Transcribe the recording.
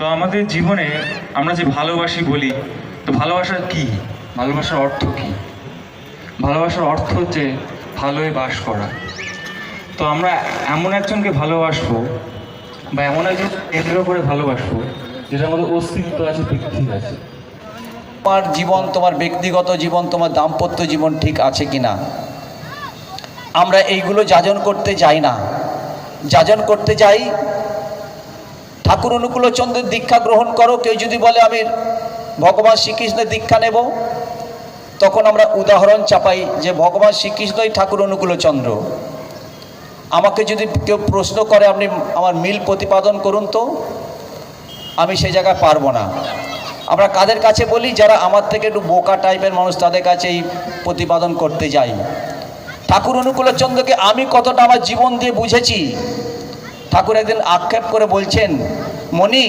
তো আমাদের জীবনে আমরা যে ভালোবাসি বলি, তো ভালোবাসা কি? ভালোবাসার অর্থ কি? ভালোবাসার অর্থ হচ্ছে ভালোই বাস করা। তো আমরা এমন একজনকে ভালোবাসবো বা এমন একজন কেন্দ্র করে ভালোবাসবো যেটা আমাদের অস্তিত্ব আছে ব্যক্তি আছে। তোমার জীবন, তোমার ব্যক্তিগত জীবন, তোমার দাম্পত্য জীবন ঠিক আছে কি না আমরা এইগুলো যাজন করতে যাই না। যাজন করতে যাই ঠাকুর অনুকূলচন্দ্রের দীক্ষা গ্রহণ করো, কেউ যদি বলে আমি ভগবান শ্রীকৃষ্ণের দীক্ষা নেব, তখন আমরা উদাহরণ চাপাই যে ভগবান শ্রীকৃষ্ণই ঠাকুর অনুকূলচন্দ্র আমাকে যদি কেউ প্রশ্ন করে, আপনি আমার মিল প্রতিপাদন করুন তো, আমি সেই জায়গায় পারব না। আমরা কাদের কাছে বলি? যারা আমার থেকে একটু বোকা টাইপের মানুষ, তাদের কাছে এই প্রতিপাদন করতে যাই। ঠাকুর অনুকূলচন্দ্রকে আমি কতটা আমার জীবন দিয়ে বুঝেছি? ঠাকুর একদিন আক্ষেপ করে বলছেন মণি